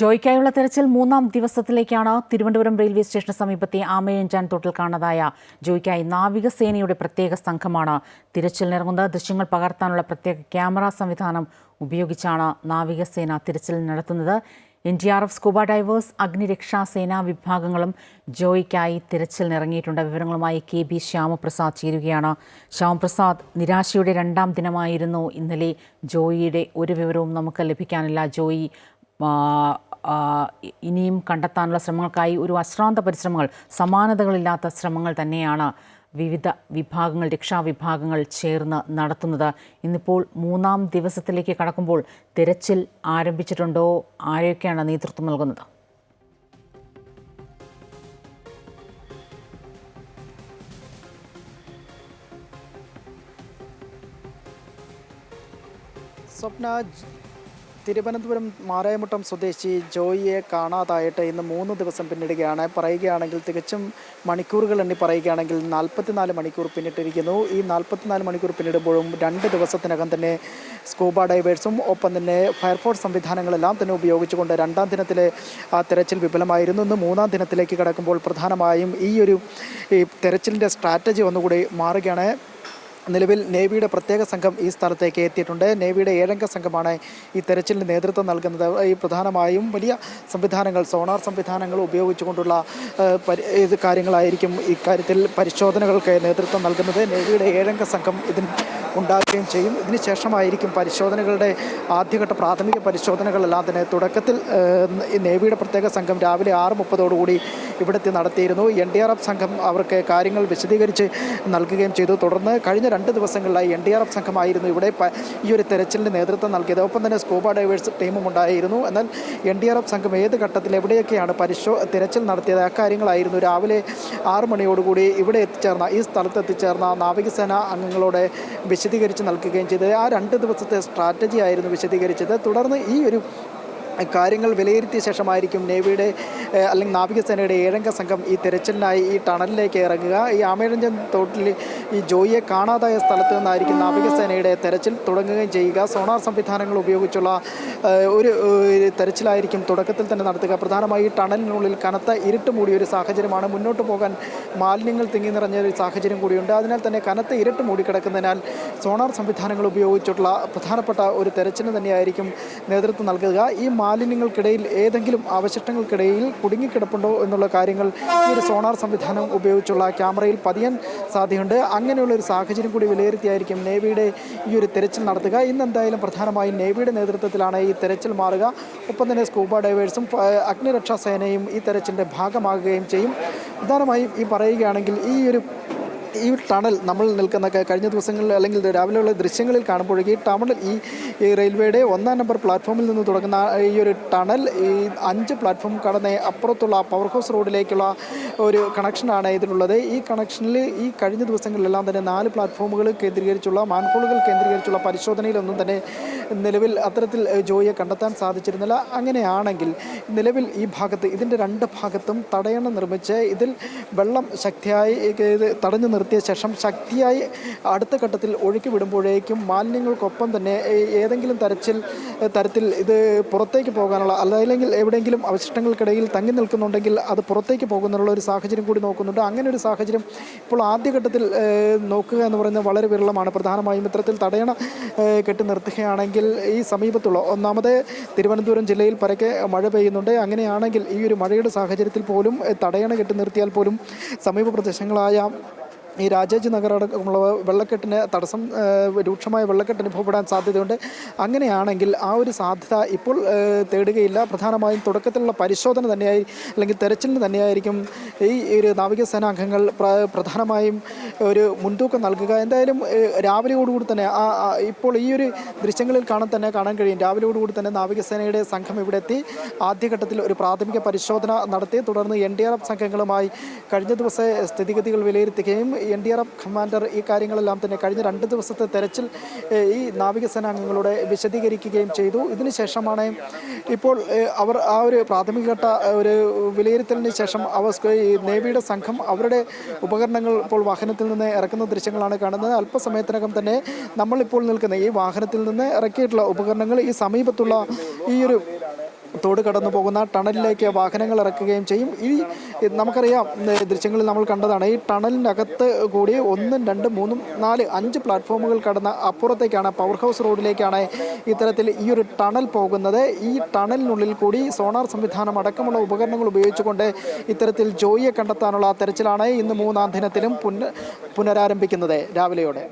ജോയ്ക്കായുള്ള തെരച്ചിൽ മൂന്നാം ദിവസത്തിലേക്കാണ് തിരുവനന്തപുരം റെയിൽവേ സ്റ്റേഷന് സമീപത്തെ ആമയഞ്ചാൻ തോട്ടിൽ കാണാതായ ജോയ്ക്കായി നാവികസേനയുടെ പ്രത്യേക സംഘമാണ്. തിരച്ചിലിനിറങ്ങുന്നത് ദൃശ്യങ്ങൾ പകർത്താനുള്ള പ്രത്യേക ക്യാമറ സംവിധാനം ഉപയോഗിച്ചാണ് നാവികസേന തിരച്ചിൽ നടത്തുന്നത്. N D R F scuba divers അഗ്നിരക്ഷാ സേനാ വിഭാഗങ്ങളും ജോയ്ക്കായി തിരച്ചിലിനിറങ്ങിയിട്ടുണ്ട്. വിവരങ്ങളുമായി കെ ബി ശ്യാമപ്രസാദ് ചേരുകയാണ്. ശ്യാമപ്രസാദ് നിരാശയുടെ രണ്ടാം ദിനമായിരുന്നു. ഇന്നലെ ജോയിയുടെ ഒരു വിവരവും നമുക്ക് ലഭിക്കാനില്ല. ജോയി ഇനിയും കണ്ടെത്താനുള്ള ശ്രമങ്ങൾക്കായി ഒരു അശ്രാന്ത പരിശ്രമങ്ങൾ സമാനതകളില്ലാത്ത ശ്രമങ്ങൾ തന്നെയാണ് വിവിധ വിഭാഗങ്ങൾ രക്ഷാവിഭാഗങ്ങൾ ചേർന്ന് നടത്തുന്നത്. ഇന്നിപ്പോൾ മൂന്നാം ദിവസത്തിലേക്ക് കടക്കുമ്പോൾ തിരച്ചിൽ ആരംഭിച്ചിട്ടുണ്ടോ? ആരെയൊക്കെയാണ് നേതൃത്വം നൽകുന്നത്? സ്വപ്ന തിരുവനന്തപുരം മാരായമുട്ടം സ്വദേശി ജോയിയെ കാണാതായിട്ട് ഇന്ന് മൂന്ന് ദിവസം പിന്നിടുകയാണ്. പറയുകയാണെങ്കിൽ തികച്ചും മണിക്കൂറുകൾ എണ്ണി പറയുകയാണെങ്കിൽ നാൽപ്പത്തിനാല് മണിക്കൂർ പിന്നിട്ടിരിക്കുന്നു. ഈ നാൽപ്പത്തിനാല് മണിക്കൂർ പിന്നിടുമ്പോഴും രണ്ട് ദിവസത്തിനകം തന്നെ സ്കൂബ ഡൈവേഴ്സും ഒപ്പം തന്നെ ഫയർഫോഴ്സ് സംവിധാനങ്ങളെല്ലാം തന്നെ ഉപയോഗിച്ചുകൊണ്ട് രണ്ടാം ദിനത്തിലെ ആ തെരച്ചിൽ വിപുലമായിരുന്നു. ഇന്ന് മൂന്നാം ദിനത്തിലേക്ക് കടക്കുമ്പോൾ പ്രധാനമായും ഈ ഒരു ഈ തെരച്ചിലിന്റെ സ്ട്രാറ്റജി ഒന്നുകൂടി മാറുകയാണ്. നിലവിൽ നേവിയുടെ പ്രത്യേക സംഘം ഈ സ്ഥലത്തേക്ക് എത്തിയിട്ടുണ്ട്. നേവിയുടെ ഏഴംഗ സംഘമാണ് ഈ തെരച്ചിലിന് നേതൃത്വം നൽകുന്നത്. ഈ പ്രധാനമായും വലിയ സംവിധാനങ്ങൾ സോണാർ സംവിധാനങ്ങൾ ഉപയോഗിച്ചുകൊണ്ടുള്ള ഇത് കാര്യങ്ങളായിരിക്കും ഇക്കാര്യത്തിൽ പരിശോധനകൾക്ക് നേതൃത്വം നൽകുന്നത്. നേവിയുടെ ഏഴംഗ സംഘം ഇതിന് ഉണ്ടാക്കുകയും ചെയ്യും. ഇതിനുശേഷമായിരിക്കും പരിശോധനകളുടെ ആദ്യഘട്ട പ്രാഥമിക പരിശോധനകളെല്ലാം തന്നെ തുടക്കത്തിൽ നേവിയുടെ പ്രത്യേക സംഘം രാവിലെ ആറ് മുപ്പതോടുകൂടി ഇവിടെത്തി നടത്തിയിരുന്നു. എൻ ഡി ആർ എഫ് സംഘം അവർക്ക് കാര്യങ്ങൾ വിശദീകരിച്ച് നൽകുകയും ചെയ്തു. തുടർന്ന് കഴിഞ്ഞ രണ്ട് ദിവസങ്ങളിലായി എൻ ഡി ആർ എഫ് സംഘമായിരുന്നു ഇവിടെ ഈ ഒരു തെരച്ചിലിന് നേതൃത്വം നൽകിയത്. ഒപ്പം തന്നെ സ്കൂബ ഡൈവേഴ്സ് ടീമും ഉണ്ടായിരുന്നു. എന്നാൽ എൻ ഡി ആർ എഫ് സംഘം ഏത് ഘട്ടത്തിൽ എവിടെയൊക്കെയാണ് പരിശോ തിരച്ചിൽ നടത്തിയത്? അക്കാര്യങ്ങളായിരുന്നു രാവിലെ ആറ് മണിയോടുകൂടി ഇവിടെ എത്തിച്ചേർന്ന ഈ സ്ഥലത്ത് എത്തിച്ചേർന്ന നാവികസേന അംഗങ്ങളോട് വിശദീകരിച്ച് നൽകുകയും ചെയ്തത്. ആ രണ്ട് ദിവസത്തെ സ്ട്രാറ്റജി ആയിരുന്നു വിശദീകരിച്ചത്. തുടർന്ന് ഈ ഒരു കാര്യങ്ങൾ വിലയിരുത്തിയ ശേഷമായിരിക്കും നേവിയുടെ അല്ലെങ്കിൽ നാവികസേനയുടെ ഏഴംഗ സംഘം ഈ തെരച്ചിലിനായി ഈ ടണലിലേക്ക് ഇറങ്ങുക. ഈ ആമേഴഞ്ചൻ തോട്ടിൽ ഈ ജോയിയെ കാണാതായ സ്ഥലത്ത് നിന്നായിരിക്കും നാവികസേനയുടെ തെരച്ചിൽ തുടങ്ങുകയും ചെയ്യുക. സോണാർ സംവിധാനങ്ങൾ ഉപയോഗിച്ചുള്ള ഒരു തെരച്ചിലായിരിക്കും തുടക്കത്തിൽ തന്നെ നടത്തുക. പ്രധാനമായി ടണലിനുള്ളിൽ കനത്ത ഇരുട്ട് മൂടിയ ഒരു സാഹചര്യമാണ്. മുന്നോട്ട് പോകാൻ മാലിന്യങ്ങൾ തിങ്ങി നിറഞ്ഞ ഒരു സാഹചര്യം കൂടിയുണ്ട്. അതിനാൽ തന്നെ കനത്ത ഇരുട്ട് മൂടിക്കിടക്കുന്നതിനാൽ സോണാർ സംവിധാനങ്ങൾ ഉപയോഗിച്ചിട്ടുള്ള പ്രധാനപ്പെട്ട ഒരു തെരച്ചിലിന് തന്നെയായിരിക്കും നേതൃത്വം നൽകുക. ഈ മാലിന്യങ്ങൾക്കിടയിൽ ഏതെങ്കിലും അവശിഷ്ടങ്ങൾക്കിടയിൽ കുടുങ്ങിക്കിടപ്പുണ്ടോ എന്നുള്ള കാര്യങ്ങൾ ഈ ഒരു സോണാർ സംവിധാനം ഉപയോഗിച്ചുള്ള ക്യാമറയിൽ പതിയാൻ സാധ്യതയുണ്ട്. അങ്ങനെയുള്ള ഒരു സാഹചര്യം കൂടി വിലയിരുത്തിയായിരിക്കും നേവിയുടെ ഈ ഒരു തെരച്ചിൽ നടത്തുക. ഇന്ന് എന്തായാലും പ്രധാനമായും നേവിയുടെ നേതൃത്വത്തിലാണ് ഈ തെരച്ചിൽ മാറുക. ഒപ്പം തന്നെ സ്കൂബ ഡൈവേഴ്സും അഗ്നിരക്ഷാ സേനയും ഈ തെരച്ചിലിന്റെ ഭാഗമാകുകയും ചെയ്യും. പ്രധാനമായും ഈ പറയുകയാണെങ്കിൽ ഈ ഒരു ഈ ടണൽ നമ്മൾ നിൽക്കുന്ന കഴിഞ്ഞ ദിവസങ്ങളിൽ അല്ലെങ്കിൽ രാവിലെയുള്ള ദൃശ്യങ്ങളിൽ കാണുമ്പോഴേക്ക് ഈ ടണൽ ഈ റെയിൽവേയുടെ ഒന്നാം നമ്പർ പ്ലാറ്റ്ഫോമിൽ നിന്ന് തുടങ്ങുന്ന ഈ ഒരു ടണൽ ഈ അഞ്ച് പ്ലാറ്റ്ഫോം കടന്ന് അപ്പുറത്തുള്ള പവർ ഹൗസ് റോഡിലേക്കുള്ള ഒരു കണക്ഷനാണ് ഇതിനുള്ളത് ഈ കണക്ഷനിൽ ഈ കഴിഞ്ഞ ദിവസങ്ങളിലെല്ലാം തന്നെ നാല് പ്ലാറ്റ്ഫോമുകൾ കേന്ദ്രീകരിച്ചുള്ള മാൻഹോളുകൾ കേന്ദ്രീകരിച്ചുള്ള പരിശോധനയിലൊന്നും തന്നെ നിലവിൽ അത്തരത്തിൽ ജോയിയെ കണ്ടെത്താൻ സാധിച്ചിരുന്നില്ല. അങ്ങനെയാണെങ്കിൽ നിലവിൽ ഈ ഭാഗത്ത് ഇതിന്റെ രണ്ട് ഭാഗത്തും തടയണ നിർമ്മിച്ച് ഇതിൽ വെള്ളം ശക്തിയായി തടഞ്ഞു തടഞ്ഞു നിർത്തിയ ശേഷം ശക്തിയായി അടുത്ത ഘട്ടത്തിൽ ഒഴുക്കി വിടുമ്പോഴേക്കും മാലിന്യങ്ങൾക്കൊപ്പം തന്നെ ഏതെങ്കിലും തരച്ചിൽ തരത്തിൽ ഇത് പുറത്തേക്ക് പോകാനുള്ള അല്ലെങ്കിൽ എവിടെയെങ്കിലും അവശിഷ്ടങ്ങൾക്കിടയിൽ തങ്ങി നിൽക്കുന്നുണ്ടെങ്കിൽ അത് പുറത്തേക്ക് പോകുന്നുള്ള ഒരു സാഹചര്യം കൂടി നോക്കുന്നുണ്ട്. അങ്ങനെ ഒരു സാഹചര്യം ഇപ്പോൾ ആദ്യഘട്ടത്തിൽ നോക്കുക എന്ന് പറയുന്നത് വളരെ വിരളമാണ്. പ്രധാനമായും ഇത്തരത്തിൽ തടയണ കെട്ടി നിർത്തുകയാണെങ്കിൽ ഈ സമീപത്തുള്ള ഒന്നാമത് തിരുവനന്തപുരം ജില്ലയിൽ പരക്കെ മഴ പെയ്യുന്നുണ്ട്. അങ്ങനെയാണെങ്കിൽ ഈ ഒരു മഴയുടെ സാഹചര്യത്തിൽ പോലും തടയണ കെട്ടി നിർത്തിയാൽ പോലും സമീപ പ്രദേശങ്ങളായ ഈ രാജാജി നഗർ അടക്കമുള്ള വെള്ളക്കെട്ടിന് തടസ്സം രൂക്ഷമായ വെള്ളക്കെട്ട് അനുഭവപ്പെടാൻ സാധ്യതയുണ്ട്. അങ്ങനെയാണെങ്കിൽ ആ ഒരു സാധ്യത ഇപ്പോൾ തേടുകയില്ല. പ്രധാനമായും തുടക്കത്തിലുള്ള പരിശോധന തന്നെയായി അല്ലെങ്കിൽ തെരച്ചിലിന് തന്നെയായിരിക്കും ഈ ഒരു നാവികസേന അംഗങ്ങൾ പ്രധാനമായും ഒരു മുൻതൂക്കം നൽകുക. എന്തായാലും രാവിലെയോടുകൂടി തന്നെ ആ ഇപ്പോൾ ഈ ഒരു ദൃശ്യങ്ങളിൽ കാണാൻ തന്നെ കാണാൻ കഴിയും. രാവിലെയോടുകൂടി തന്നെ നാവികസേനയുടെ സംഘം ഇവിടെ എത്തി ആദ്യഘട്ടത്തിൽ ഒരു പ്രാഥമിക പരിശോധന നടത്തി തുടർന്ന് എൻ ഡി ആർ എഫ് സംഘങ്ങളുമായി കഴിഞ്ഞ ദിവസത്തെ സ്ഥിതിഗതികൾ വിലയിരുത്തുകയും N D R F commander ഈ കാര്യങ്ങളെല്ലാം തന്നെ കഴിഞ്ഞ രണ്ട് ദിവസത്തെ തെരച്ചിൽ ഈ നാവികസേനാംഗങ്ങളോട് വിശദീകരിക്കുകയും ചെയ്തു. ഇതിനുശേഷമാണ് ഇപ്പോൾ അവർ ആ ഒരു പ്രാഥമികഘട്ട ഘട്ട ഒരു വിലയിരുത്തലിന് ശേഷം അവർ നേവിയുടെ സംഘം അവരുടെ ഉപകരണങ്ങൾ ഇപ്പോൾ വാഹനത്തിൽ നിന്ന് ഇറക്കുന്ന ദൃശ്യങ്ങളാണ് കാണുന്നത്. അല്പസമയത്തിനകം തന്നെ നമ്മളിപ്പോൾ നിൽക്കുന്ന ഈ വാഹനത്തിൽ നിന്ന് ഇറക്കിയിട്ടുള്ള ഉപകരണങ്ങൾ ഈ സമീപത്തുള്ള ഈ ഒരു തോട് കടന്നു പോകുന്ന ടണലിലേക്ക് വാഹനങ്ങൾ ഇറക്കുകയും ചെയ്യും. ഈ നമുക്കറിയാം ദൃശ്യങ്ങളിൽ നമ്മൾ കണ്ടതാണ് ഈ ടണലിനകത്ത് കൂടി ഒന്നും രണ്ടും മൂന്നും നാല് അഞ്ച് പ്ലാറ്റ്ഫോമുകൾ കടന്ന് അപ്പുറത്തേക്കാണ് പവർ ഹൗസ് റോഡിലേക്കാണ് ഇത്തരത്തിൽ ഈ ഒരു ടണൽ പോകുന്നത്. ഈ ടണലിനുള്ളിൽ കൂടി സോണാർ സംവിധാനം അടക്കമുള്ള ഉപകരണങ്ങൾ ഉപയോഗിച്ചുകൊണ്ട് ഇത്തരത്തിൽ ജോയിയെ കണ്ടെത്താനുള്ള തെരച്ചിലാണ് ഇന്ന് മൂന്നാം ദിനത്തിലും പുന പുനരാരംഭിക്കുന്നത് രാവിലെയോടെ.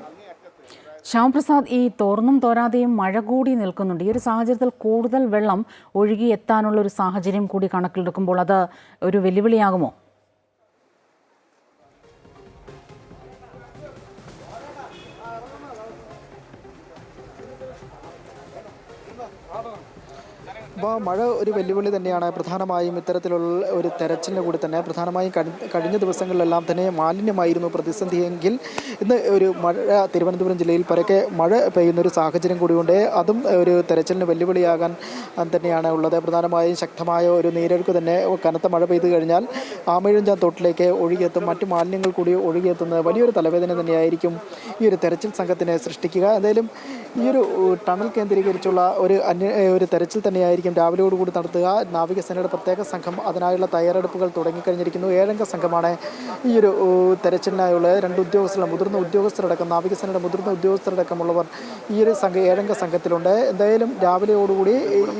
ശ്യാമപ്രസാദ് ഈ തോർന്നും തോരാതെയും മഴ കൂടി നിൽക്കുന്നുണ്ട്. ഈ ഒരു സാഹചര്യത്തിൽ കൂടുതൽ വെള്ളം ഒഴുകി എത്താനുള്ള ഒരു സാഹചര്യം കൂടി കണക്കിലെടുക്കുമ്പോൾ അത് ഒരു വെല്ലുവിളിയാകുമോ? അപ്പോൾ മഴ ഒരു വെല്ലുവിളി തന്നെയാണ്. പ്രധാനമായും ഇത്തരത്തിലുള്ള ഒരു തെരച്ചിലിന് കൂടി തന്നെ പ്രധാനമായും കഴിഞ്ഞ ദിവസങ്ങളിലെല്ലാം തന്നെ മാലിന്യമായിരുന്നു പ്രതിസന്ധിയെങ്കിൽ ഇന്ന് ഒരു മഴ തിരുവനന്തപുരം ജില്ലയിൽ പരക്കെ മഴ പെയ്യുന്നൊരു സാഹചര്യം കൂടിയുണ്ട്. അതും ഒരു തെരച്ചിലിന് വെല്ലുവിളിയാകാൻ തന്നെയാണ് ഉള്ളത്. പ്രധാനമായും ശക്തമായ ഒരു നീരൊഴുക്ക് തന്നെ കനത്ത മഴ പെയ്തു കഴിഞ്ഞാൽ ആമയിഴഞ്ചാൻ തോട്ടിലേക്ക് ഒഴുകിയെത്തും മറ്റു മാലിന്യങ്ങൾ കൂടി ഒഴുകിയെത്തുന്നത് വലിയൊരു തലവേദന തന്നെയായിരിക്കും ഈ ഒരു തെരച്ചിൽ സംഘത്തിനെ സൃഷ്ടിക്കുക. എന്തായാലും ഈ ഒരു ടണൽ കേന്ദ്രീകരിച്ചുള്ള ഒരു അന്യ ഒരു തെരച്ചിൽ തന്നെയായിരിക്കും രാവിലെയോടുകൂടി നടത്തുക. നാവികസേനയുടെ പ്രത്യേക സംഘം അതിനായുള്ള തയ്യാറെടുപ്പുകൾ തുടങ്ങിക്കഴിഞ്ഞിരിക്കുന്നു. ഏഴംഗ സംഘമാണ് ഈ ഒരു തെരച്ചിലിനായുള്ള രണ്ട് ഉദ്യോഗസ്ഥരുടെ മുതിർന്ന ഉദ്യോഗസ്ഥരടക്കം നാവികസേനയുടെ മുതിർന്ന ഉദ്യോഗസ്ഥരടക്കമുള്ളവർ ഈ ഒരു സംഘ ഏഴംഗ സംഘത്തിലുണ്ട്. എന്തായാലും രാവിലെയോടുകൂടി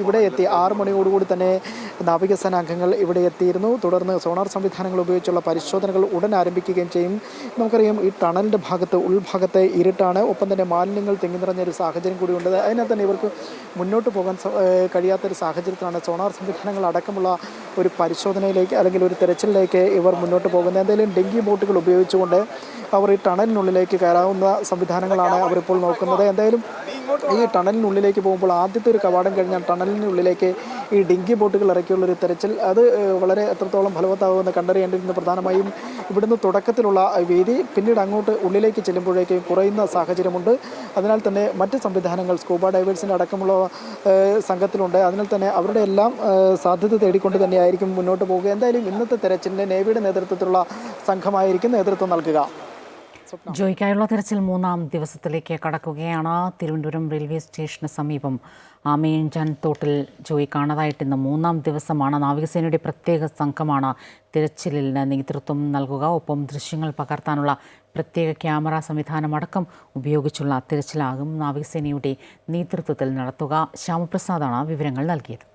ഇവിടെ എത്തി ആറ് മണിയോടുകൂടി തന്നെ നാവികസേന അംഗങ്ങൾ ഇവിടെ എത്തിയിരുന്നു. തുടർന്ന് സോണാർ സംവിധാനങ്ങൾ ഉപയോഗിച്ചുള്ള പരിശോധനകൾ ഉടൻ ആരംഭിക്കുകയും ചെയ്യും. നമുക്കറിയാം ഈ ടണലിന്റെ ഭാഗത്ത് ഉൾഭാഗത്തെ ഇരുട്ടാണ്. ഒപ്പം തന്നെ മാലിന്യങ്ങൾ തിങ്ങി നിറഞ്ഞ ഒരു സാഹചര്യം കൂടിയുണ്ട്. അതിനാൽ തന്നെ ഇവർക്ക് മുന്നോട്ട് പോകാൻ സ- കഴിയാത്തൊരു സാഹചര്യത്തിലാണ് സോണാർ സംവിധാനങ്ങൾ അടക്കമുള്ള ഒരു പരിശോധനയിലേക്ക് അല്ലെങ്കിൽ ഒരു തെരച്ചിലിലേക്ക് ഇവർ മുന്നോട്ട് പോകുന്നത്. എന്തെങ്കിലും ഡെങ്കി ബോട്ടുകൾ ഉപയോഗിച്ചുകൊണ്ട് അവർ ഈ ടണലിനുള്ളിലേക്ക് കയറാവുന്ന സംവിധാനങ്ങളാണ് അവരിപ്പോൾ നോക്കുന്നത്. എന്തായാലും ഈ ടണലിനുള്ളിലേക്ക് പോകുമ്പോൾ ആദ്യത്തെ ഒരു കവാടം കഴിഞ്ഞാൽ ടണലിനുള്ളിലേക്ക് ഈ ഡിങ്കി ബോട്ടുകൾ ഇറക്കിയുള്ള ഒരു തെരച്ചിൽ അത് വളരെ എത്രത്തോളം ഫലവത്താകുമെന്ന് കണ്ടറിയേണ്ടിരുന്നു പ്രധാനമായും ഇവിടുന്ന് തുടക്കത്തിലുള്ള വീതി പിന്നീട് അങ്ങോട്ട് ഉള്ളിലേക്ക് ചെല്ലുമ്പോഴേക്കും കുറയുന്ന സാഹചര്യമുണ്ട്. അതിനാൽ തന്നെ മറ്റ് സംവിധാനങ്ങൾ സ്കൂബ ഡൈവേഴ്സിന്റെ അടക്കമുള്ള സംഘത്തിലുണ്ട്. അതിനാൽ തന്നെ അവരുടെ എല്ലാം സാധ്യത തേടിക്കൊണ്ട് തന്നെയായിരിക്കും മുന്നോട്ട് പോകുക. എന്തായാലും ഇന്നത്തെ തെരച്ചിലിന് നേവിയുടെ നേതൃത്വത്തിലുള്ള സംഘമായിരിക്കും നേതൃത്വം നൽകുക. ജോയിക്കായുള്ള തെരച്ചിൽ മൂന്നാം ദിവസത്തിലേക്ക് കടക്കുകയാണ്. തിരുവനന്തപുരം റെയിൽവേ സ്റ്റേഷന് സമീപം ആമയഞ്ചാൻ തോട്ടിൽ ജോയി കാണാതായിട്ട് ഇന്ന് മൂന്നാം ദിവസമാണ്. നാവികസേനയുടെ പ്രത്യേക സംഘമാണ് തിരച്ചിലിന് നേതൃത്വം നൽകുക. ഒപ്പം ദൃശ്യങ്ങൾ പകർത്താനുള്ള പ്രത്യേക ക്യാമറ സംവിധാനമടക്കം ഉപയോഗിച്ചുള്ള തിരച്ചിലാകും നാവികസേനയുടെ നേതൃത്വത്തിൽ നടത്തുക. ശ്യാമപ്രസാദാണ് വിവരങ്ങൾ നൽകിയത്.